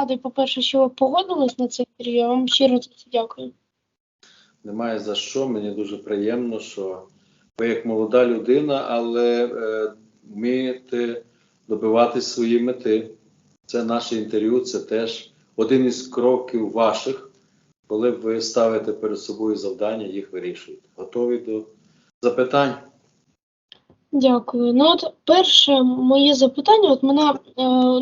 радий, по-перше, що ви погодились на це інтерв'ю. Вам щиро за це дякую. Немає за що. Мені дуже приємно, що ви як молода людина, але е, вмієте добивати свої мети. Це наше інтерв'ю, це теж один із кроків ваших, коли ви ставите перед собою завдання, їх вирішуєте. Готові до запитань? Дякую. Ну, от перше моє запитання, от мене, е,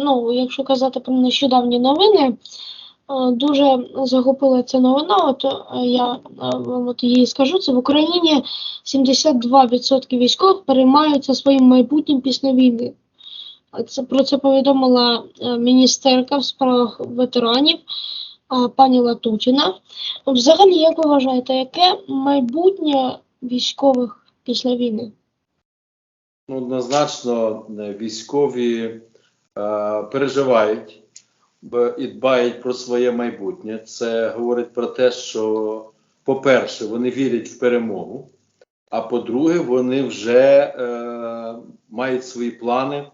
ну, якщо казати про нещодавні новини, е, дуже захопила ця новина. От е, я вам от її скажу. Це в Україні 72% військових переймаються своїм майбутнім після війни. Це про це повідомила міністерка в справах ветеранів пані Латутіна. Взагалі, як ви вважаєте, яке майбутнє військових після війни? Ну, однозначно, е, військові е, переживають і дбають про своє майбутнє. Це говорить про те, що, по-перше, вони вірять в перемогу, а по-друге, вони вже е, мають свої плани,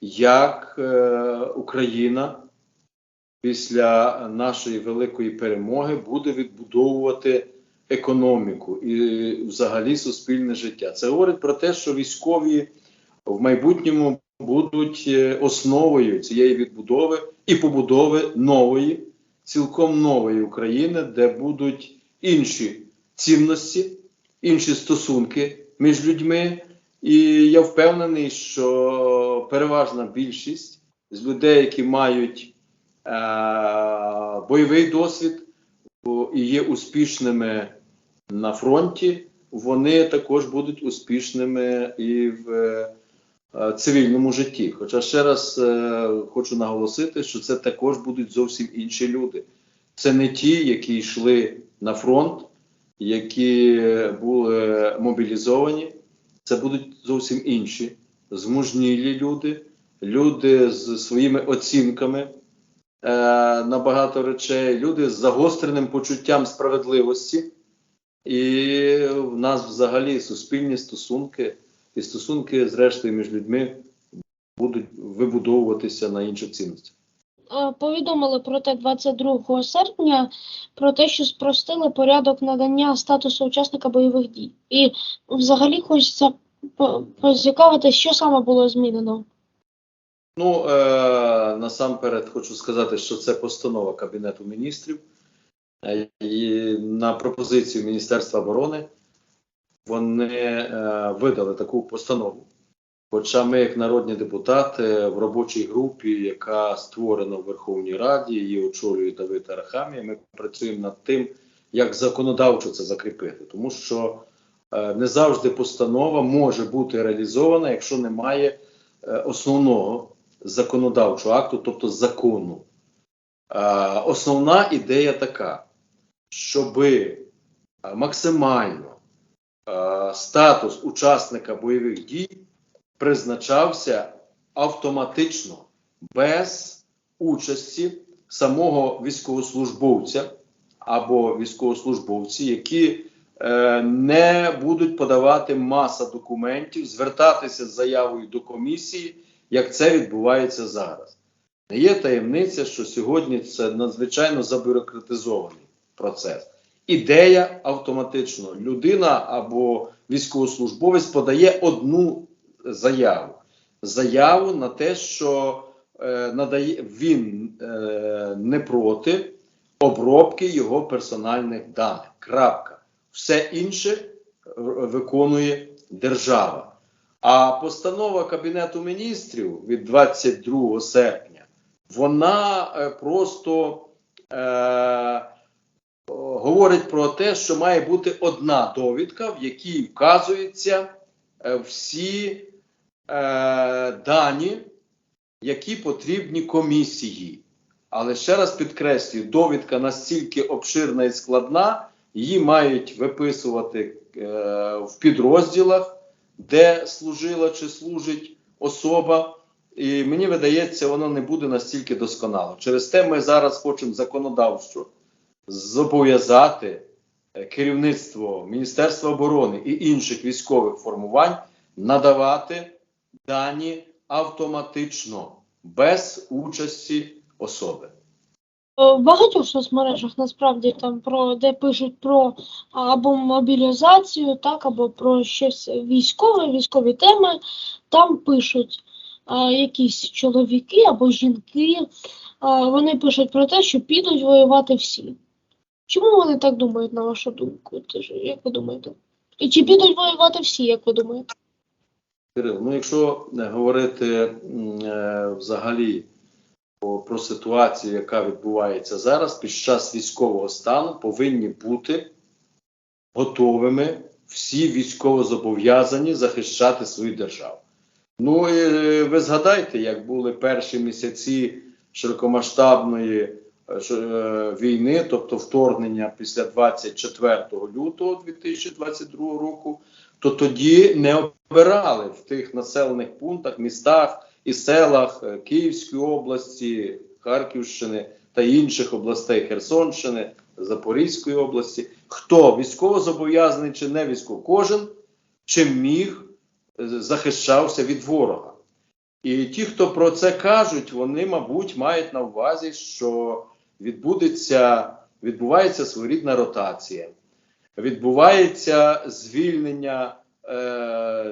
як е, Україна після нашої великої перемоги буде відбудовувати економіку і взагалі суспільне життя. Це говорить про те, що військові в майбутньому будуть е, основою цієї відбудови і побудови нової, цілком нової України, де будуть інші цінності, інші стосунки між людьми. І я впевнений, що переважна більшість з людей, які мають е, бойовий досвід і є успішними на фронті, вони також будуть успішними і в е, е, цивільному житті. Хоча ще раз е, хочу наголосити, що це також будуть зовсім інші люди. Це не ті, які йшли на фронт, які були мобілізовані. Це будуть зовсім інші змужнілі люди, люди з своїми оцінками на багато речей, люди з загостреним почуттям справедливості. І в нас взагалі суспільні стосунки і стосунки, зрештою, між людьми будуть вибудовуватися на інших цінностях. Е, Повідомили про те 22 серпня про те, що спростили порядок надання статусу учасника бойових дій. І взагалі хочеться по- поцікавити, що саме було змінено. Ну е, насамперед хочу сказати, що це постанова Кабінету міністрів. Е, І на пропозицію Міністерства оборони вони е, видали таку постанову. Хоча ми, як народні депутати, в робочій групі, яка створена в Верховній Раді, її очолює Давид Арахамія, ми працюємо над тим, як законодавчо це закріпити. Тому що е, не завжди постанова може бути реалізована, якщо немає е, основного законодавчого акту, тобто закону. Основна ідея така, щоби е, максимально статус учасника бойових дій призначався автоматично без участі самого військовослужбовця або військовослужбовці, які е, не будуть подавати маса документів, звертатися з заявою до комісії, як це відбувається зараз. Не є таємниця, що сьогодні це надзвичайно забюрократизований процес. Ідея автоматично. Людина або військовослужбовець подає одну заяву. Заяву на те, що е, надає він е, не проти обробки його персональних даних. Крапка. Все інше е, виконує держава. А постанова Кабінету міністрів від 22 серпня, вона е, просто е, говорить про те, що має бути одна довідка, в якій вказуються е, всі е, дані, які потрібні комісії. Але ще раз підкреслюю, довідка настільки обширна і складна, її мають виписувати е, в підрозділах, де служила чи служить особа. І мені видається, воно не буде настільки досконало. Через те ми зараз хочемо законодавчо зобов'язати е, керівництво Міністерства оборони і інших військових формувань надавати дані автоматично, без участі особи. Е, В багатьох соцмережах насправді там про де пишуть про або мобілізацію, так, або про щось військове, військові теми. Там пишуть а, якісь чоловіки або жінки. А, вони пишуть про те, що підуть воювати всі. Чому вони так думають, на вашу думку? Ти ж- Як ви думаєте? І чи підуть воювати всі, як ви думаєте? Кирил, ну якщо е, говорити е, взагалі про, ситуацію, яка відбувається зараз, під час військового стану повинні бути готовими всі військовозобов'язані захищати свою державу. Ну і е, ви згадайте, як були перші місяці широкомасштабної е, е, війни, тобто вторгнення після 24 лютого 2022 року, то тоді не обирали в тих населених пунктах, містах і селах е, Київської області, Харківщини та інших областей Херсонщини, Запорізької області, хто військовозобов'язаний чи не військово, кожен чим міг е, захищався від ворога. І ті, хто про це кажуть, вони, мабуть, мають на увазі, що відбудеться, відбувається своєрідна ротація, відбувається звільнення,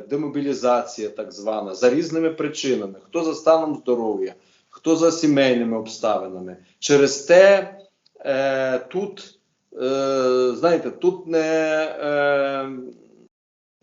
демобілізація, так звана, за різними причинами: хто за станом здоров'я, хто за сімейними обставинами. Через те е, тут, е, знаєте, тут не. Е,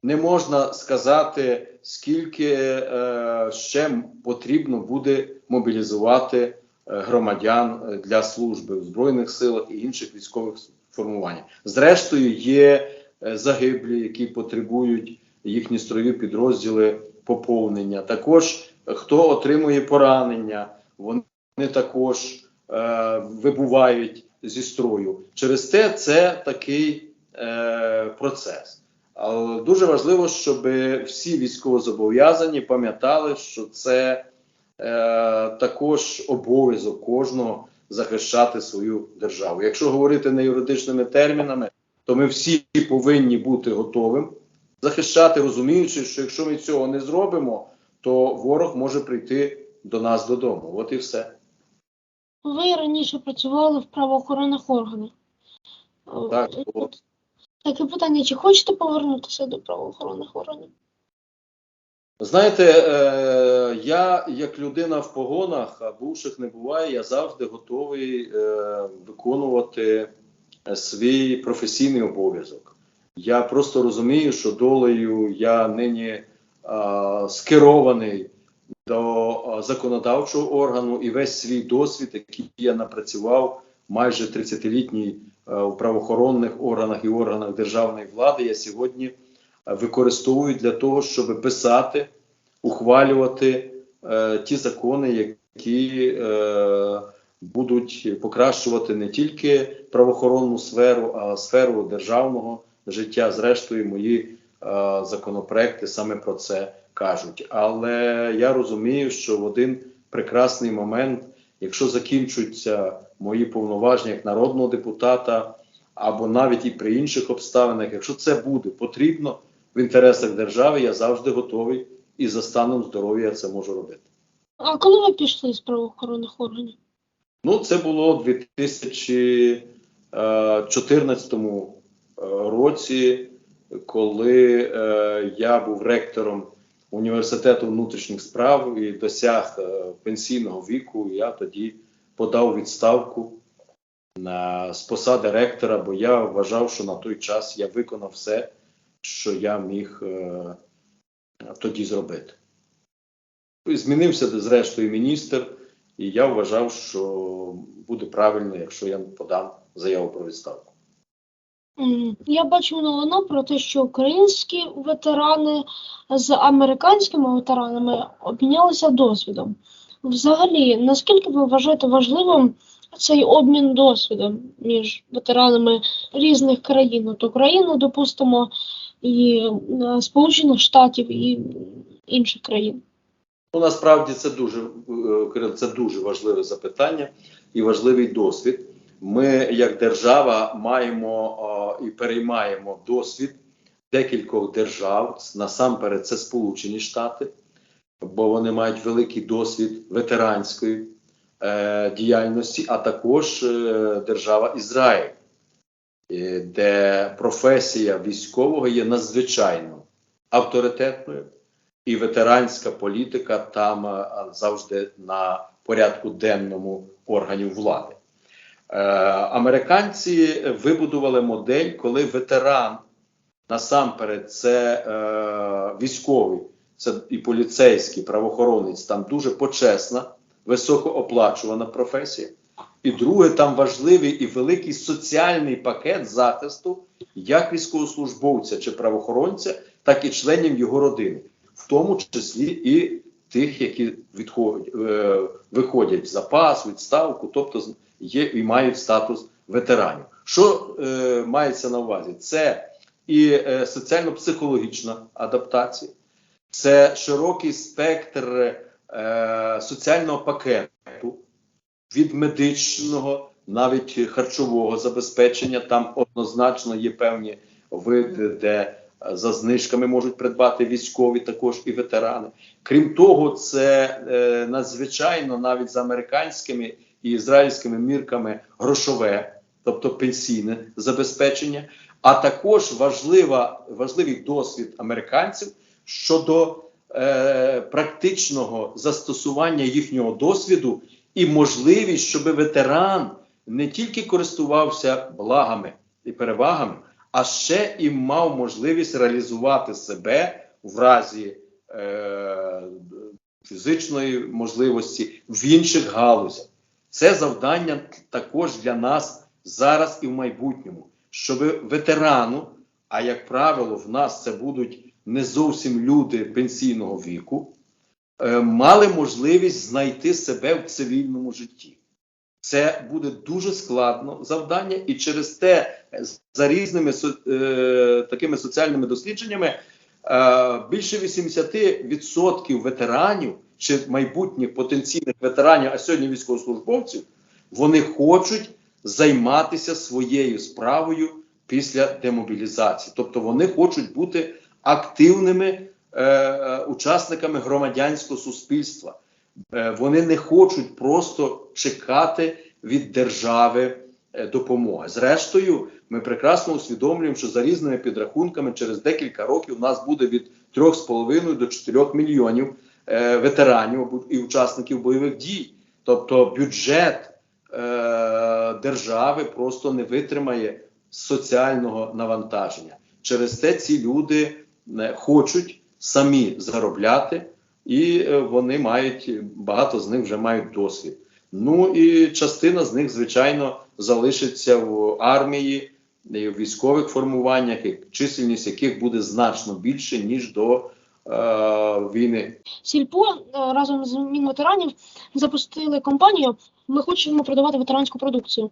не можна сказати, скільки е, ще потрібно буде мобілізувати е, громадян е, для служби в Збройних силах і інших військових формувань. Зрештою, є е, загиблі, які потребують їхні строєві підрозділи поповнення. Також е, хто отримує поранення, вони також е, вибувають зі строю. Через те це такий е, процес. Але дуже важливо, щоб всі військовозобов'язані пам'ятали, що це е, також обов'язок кожного захищати свою державу. Якщо говорити не юридичними термінами, то ми всі повинні бути готовим захищати, розуміючи, що якщо ми цього не зробимо, то ворог може прийти до нас додому. От і все. Ви раніше працювали в правоохоронних органах. Е, Так, от. Таке питання, чи хочете повернутися до правоохоронних органів? Знаєте, е, я як людина в погонах, а бувших не буває, я завжди готовий е, виконувати е, свій професійний обов'язок. Я просто розумію, що долею я нині е, скерований до е, законодавчого органу і весь свій досвід, який я напрацював майже 30-літній е, у правоохоронних органах і органах державної влади, я сьогодні використовують для того, щоб писати, ухвалювати е, ті закони, які е, будуть покращувати не тільки правоохоронну сферу, а сферу державного життя. Зрештою, мої е, законопроекти саме про це кажуть. Але я розумію, що в один прекрасний момент, якщо закінчуються мої повноваження як народного депутата, або навіть і при інших обставинах, якщо це буде потрібно в інтересах держави, я завжди готовий і за станом здоров'я це можу робити. А коли ви пішли з правоохоронних органів? Ну, це було у 2014 е, році, коли е, я був ректором університету внутрішніх справ і досяг е, пенсійного віку. Я тоді подав відставку на, з посади ректора, бо я вважав, що на той час я виконав все, що я міг е, тоді зробити. Змінився зрештою міністр, і я вважав, що буде правильно, якщо я подам заяву про відставку. Я бачив новину про те, що українські ветерани з американськими ветеранами обмінялися досвідом. Взагалі, наскільки ви вважаєте важливим цей обмін досвідом між ветеранами різних країн, от України, допустимо, і е, Сполучених Штатів і інших країн? Ну, насправді це дуже е, це дуже важливе запитання і важливий досвід. Ми, як держава, маємо і переймаємо досвід декількох держав. Насамперед, це Сполучені Штати. бо вони мають великий досвід ветеранської е, діяльності, а також е, держава Ізраїль, е, де професія військового є надзвичайно авторитетною, і ветеранська політика там завжди на порядку денному органів влади. Е, американці вибудували модель, коли ветеран насамперед це е, військовий, це і поліцейський правоохоронець, там дуже почесна, високооплачувана професія. І друге, там важливий і великий соціальний пакет захисту як військовослужбовця чи правоохоронця, так і членів його родини, в тому числі і тих, які відходять, е, виходять в запас, відставку, тобто є і мають статус ветеранів. Що е, мається на увазі? Це і е, соціально-психологічна адаптація, це широкий спектр е, соціального пакету від медичного, навіть харчового забезпечення. Там однозначно є певні види, де за знижками можуть придбати військові, також і ветерани. Крім того, це е, надзвичайно навіть за американськими і ізраїльськими мірками грошове, тобто пенсійне забезпечення, а також важлива, важливий досвід американців щодо е, практичного застосування їхнього досвіду і можливість, щоб ветеран не тільки користувався благами і перевагами, а ще і мав можливість реалізувати себе в разі е, фізичної можливості в інших галузях. Це завдання також для нас зараз і в майбутньому, щоб ветерану, а як правило, в нас це будуть не зовсім люди пенсійного віку, е, мали можливість знайти себе в цивільному житті. Це буде дуже складно завдання, і через те е, за різними е, такими соціальними дослідженнями е, більше 80% ветеранів чи майбутніх потенційних ветеранів, а сьогодні військовослужбовців, вони хочуть займатися своєю справою після демобілізації. Тобто вони хочуть бути активними е, е, учасниками громадянського суспільства. Е, вони не хочуть просто чекати від держави е, допомоги. Зрештою, ми прекрасно усвідомлюємо, що за різними підрахунками через декілька років у нас буде від 3,5 до 4 мільйонів е, ветеранів і учасників бойових дій. Тобто бюджет е, держави просто не витримає соціального навантаження. Через те ці люди е, хочуть самі заробляти, і вони мають багато з них вже мають досвід. Ну і частина з них, звичайно, залишиться в армії, в військових формуваннях, чисельність яких буде значно більше ніж до війни. Сільпо е, разом з Мінветеранів запустили компанію. Ми хочемо продавати ветеранську продукцію.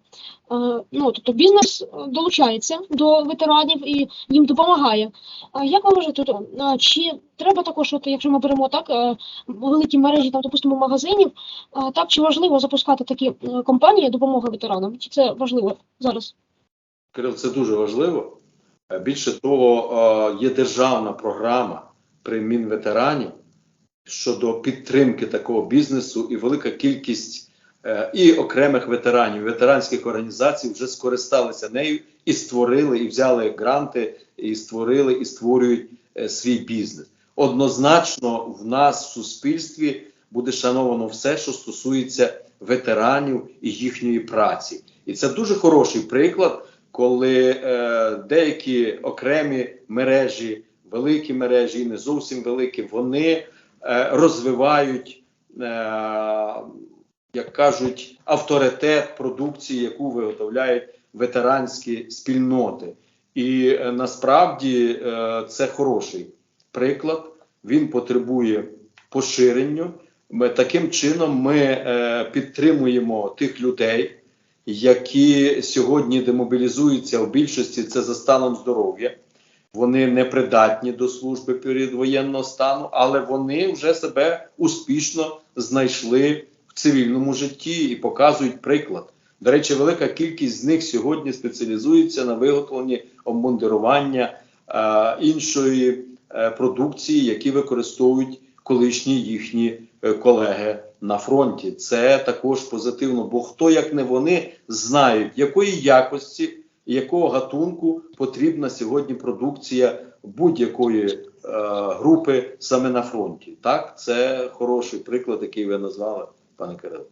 Е, Ну, тобто бізнес е, долучається до ветеранів і їм допомагає. А як ви вважаєте, то, е, чи треба також, от, якщо ми беремо так, е, великі мережі, там, допустимо, магазинів, е, так чи важливо запускати такі е, компанії допомоги ветеранам? Чи це важливо зараз? Кирил, це дуже важливо. Е, Більше того, е, є державна програма при Мінветерані щодо підтримки такого бізнесу, і велика кількість е, і окремих ветеранів, ветеранських організацій вже скористалися нею і створили, і взяли гранти, і створили, і створюють е, свій бізнес. Однозначно, в нас в суспільстві буде шановано все, що стосується ветеранів і їхньої праці. І це дуже хороший приклад коли е, деякі окремі мережі, великі мережі, і не зовсім великі, вони е, розвивають, е, як кажуть, авторитет продукції, яку виготовляють ветеранські спільноти. І е, насправді це хороший приклад. Він потребує поширення. Ми, таким чином ми підтримуємо тих людей які сьогодні демобілізуються в більшості це за станом здоров'я. Вони не придатні до служби період воєнного стану, але вони вже себе успішно знайшли в цивільному житті і показують приклад. До речі, велика кількість з них сьогодні спеціалізується на виготовленні обмундирування е, іншої е, продукції, які використовують колишні їхні е, колеги на фронті. Це також позитивно, бо хто як не вони знають, якої якості якого гатунку потрібна сьогодні продукція будь-якої е, групи саме на фронті. Так, це хороший приклад, який ви назвали, пане Кирило.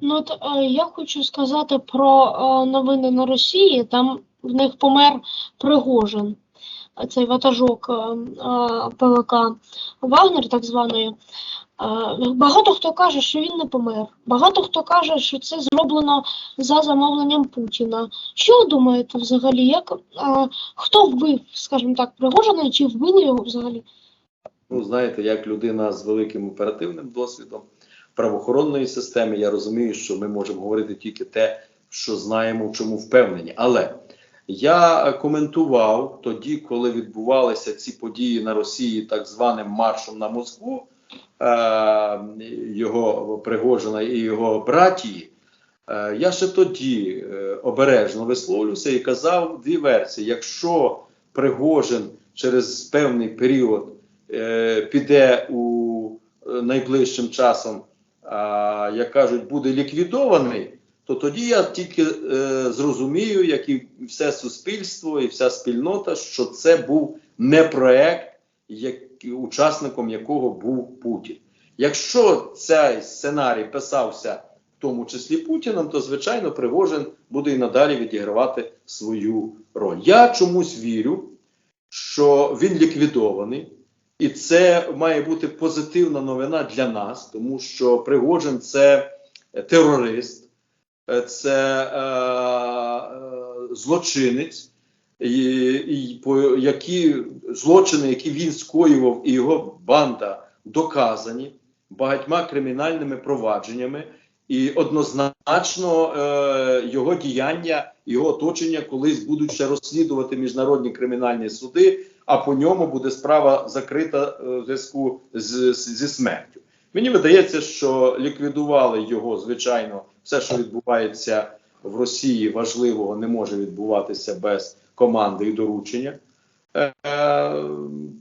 Ну, от е, я хочу сказати про е, новини на Росії. Там в них помер Пригожин, цей ватажок е, е, ПВК Вагнер, так званої. Е, багато хто каже, що він не помер. Багато хто каже, що це зроблено за замовленням Путіна. Що ви думаєте взагалі? Як е, хто вбив, скажімо так, Пригожина чи вбили його взагалі? Ну, знаєте, як людина з великим оперативним досвідом правоохоронної системи, я розумію, що ми можемо говорити тільки те, що знаємо, в чому впевнені. Але я коментував тоді, коли відбувалися ці події на Росії, так званим маршем на Москву, його Пригожина і його братії. Е, Я ще тоді е, обережно висловлювався і казав дві версії: якщо Пригожин через певний період е, піде у е, найближчим часом, як кажуть, буде ліквідований, то тоді я тільки е, зрозумію, як і все суспільство, і вся спільнота, що це був не проект, як, учасником якого був Путін. Якщо цей сценарій писався в тому числі Путіним, то звичайно Пригожин буде і надалі відігравати свою роль. Я чомусь вірю, що він ліквідований. І це має бути позитивна новина для нас, тому що Пригожин це терорист, це е, е, злочинець, і, по які злочини, які він скоював, і його банда доказані багатьма кримінальними провадженнями, і однозначно е, його діяння, його оточення колись будуть ще розслідувати міжнародні кримінальні суди а по ньому буде справа закрита е, в зв'язку з, з- зі смертю. Мені видається, що ліквідували його, звичайно, все, що відбувається в Росії, важливого не може відбуватися без команди і доручення. Е,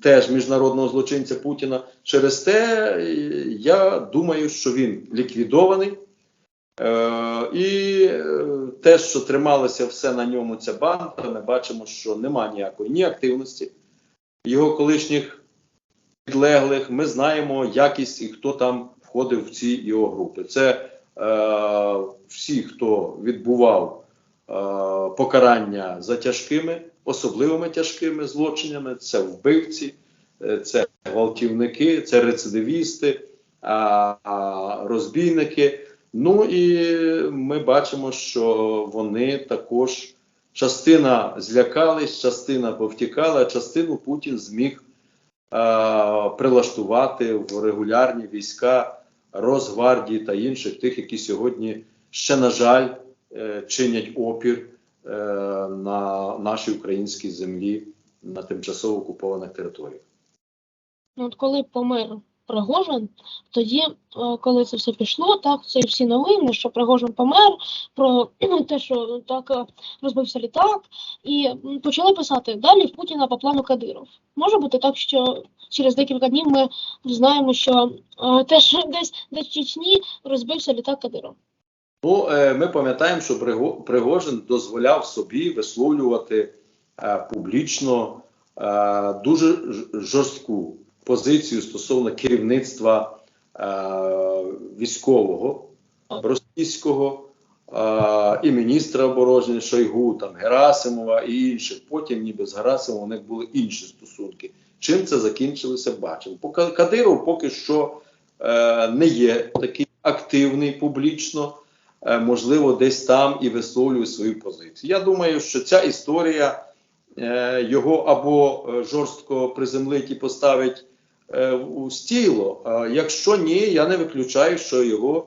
Теж міжнародного злочинця Путіна. Через те я думаю, що він ліквідований. Е, і е, те, що трималося все на ньому, ця банда, ми бачимо, що немає ніякої ні активності його колишніх підлеглих. Ми знаємо якість і хто там входив в ці його групи. Це е, всі, хто відбував покарання за тяжкими, особливими тяжкими злочинами, це вбивці, е, це гвалтівники, це рецидивісти, а, а, розбійники. Ну і ми бачимо, що вони також частина злякались, частина повтікала, частину Путін зміг е, прилаштувати в регулярні війська Росгвардії та інших тих, які сьогодні ще, на жаль, е, чинять опір е, на нашій українській землі на тимчасово окупованих територіях. Ну, от коли помер Пригожин, тоді, е, коли це все пішло, так, це всі новини, що Пригожин помер, про те, що так е, розбився літак, і почали писати далі Путіна по плану Кадиров. Може бути так, що через декілька днів ми знаємо, що е, теж десь десь в Чечні розбився літак Кадиров. Ну, ми пам'ятаємо, що Приго- Пригожин дозволяв собі висловлювати е, публічно е, дуже жорстку позицію стосовно керівництва військового російського і міністра оборони Шойгу, там Герасимова і інших. Потім, ніби з Герасимовим, у них були інші стосунки. Чим це закінчилося, бачимо. Кадиров поки що не є такий активний публічно можливо, десь там і висловлює свою позицію. Я думаю, що ця історія е, його або е, жорстко приземлить і поставить е, у стіло. Якщо ні, я не виключаю, що його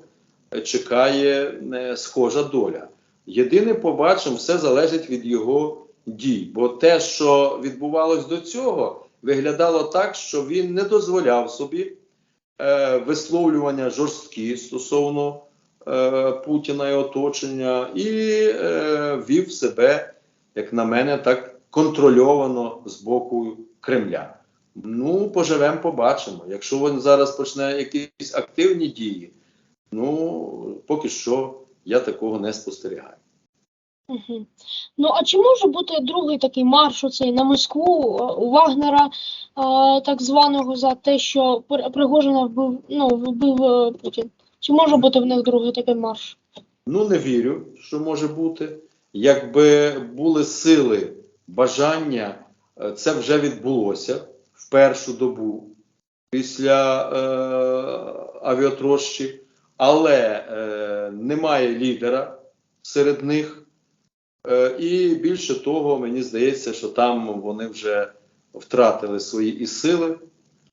е, чекає е, схожа доля. Єдине, побачимо, все залежить від його дій. Бо те, що відбувалось до цього, виглядало так, що він не дозволяв собі е, висловлювання жорсткі стосовно е, Путіна і оточення, і е, вів себе, як на мене, так контрольовано з боку Кремля. Ну, поживемо, побачимо. Якщо він зараз почне якісь активні дії, ну поки що я такого не спостерігаю. Ну, а чи може бути другий такий марш оцей на Москву е, у Вагнера, е, так званого, за те, що При- Пригожина вбив, ну, вбив е, Путін? Чи може бути в них другий такий марш? Ну, не вірю, що може бути. Якби були сили, бажання, е, це вже відбулося в першу добу після е, авіатрощі, але е, немає лідера серед них. Е, і більше того, мені здається, що там вони вже втратили свої і сили,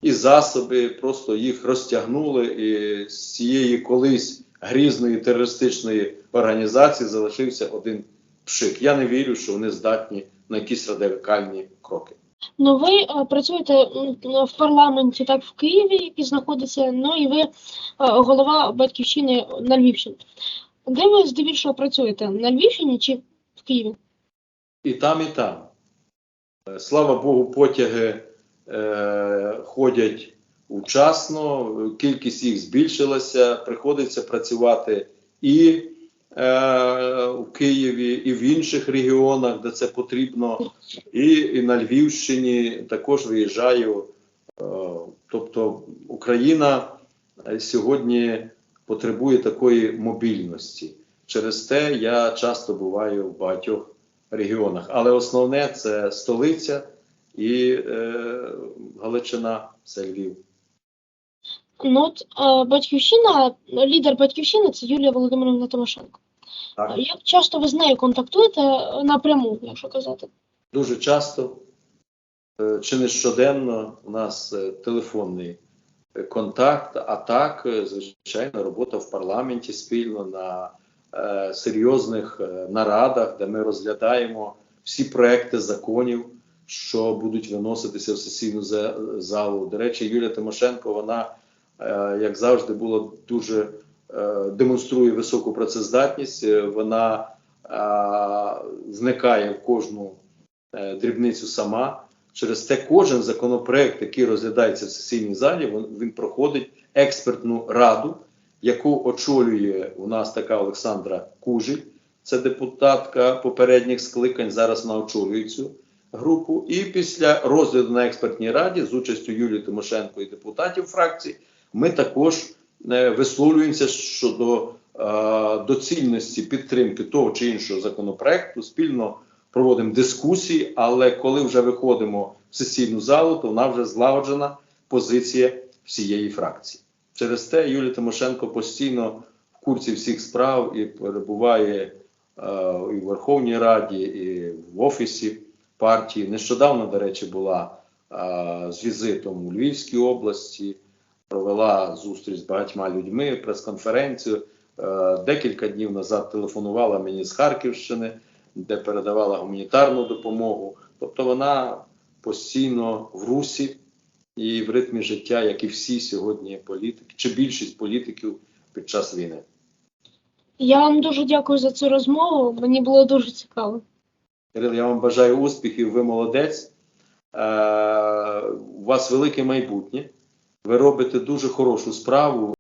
і засоби, просто їх розтягнули, і з цієї колись грізної терористичної організації залишився один пшик. Я не вірю, що вони здатні на якісь радикальні кроки. Ну, ви е, працюєте в парламенті, так, в Києві, який знаходиться, ну і ви е, голова Батьківщини на Львівщині. Де ви здебільшого працюєте? На Львівщині чи в Києві? І там, і там. Е, Слава Богу, потяги е, ходять вчасно, кількість їх збільшилася, приходиться працювати і е, в Києві, і в інших регіонах, де це потрібно, і, і на Львівщині також виїжджаю. Е, тобто Україна е, сьогодні потребує такої мобільності. Через те я часто буваю в багатьох регіонах. Але основне це столиця і е, Галичина, це Львів. Ну, от е, Батьківщина, лідер Батьківщини це Юлія Володимирівна Тимошенко. Так. Е, Як часто ви з нею контактуєте е, напряму, якщо казати? Дуже часто, чи не щоденно, у нас телефонний контакт, а так, звичайно, робота в парламенті спільно на серйозних нарадах, де ми розглядаємо всі проекти законів, що будуть виноситися в сесійну залу. До речі, Юлія Тимошенко, вона, е, як завжди, була дуже е, демонструє високу працездатність. Вона е, вникає в кожну дрібницю сама. Через те кожен законопроект, який розглядається в сесійній залі, він проходить експертну раду, яку очолює у нас така Олександра Кужель, це депутатка попередніх скликань. Зараз вона очолює цю групу. І після розгляду на експертній раді з участю Юлії Тимошенко і депутатів фракції, ми також е, висловлюємося щодо е, доцільності підтримки того чи іншого законопроекту. Спільно проводимо дискусії, але коли вже виходимо в сесійну залу, то вона вже злагоджена позиція всієї фракції. Через те Юлія Тимошенко постійно в курсі всіх справ і перебуває е, і в Верховній Раді, і в офісі партії. Нещодавно, до речі, була е, з візитом у Львівській області, провела зустріч з багатьма людьми, прес-конференцію. Е, декілька днів назад телефонувала мені з Харківщини, де передавала гуманітарну допомогу. Тобто вона постійно в русі і в ритмі життя, як і всі сьогодні політики, чи більшість політиків під час війни. Я вам дуже дякую за цю розмову. Мені було дуже цікаво. Кирил, я вам бажаю успіхів, ви молодець. Е, у вас велике майбутнє. Ви робите дуже хорошу справу.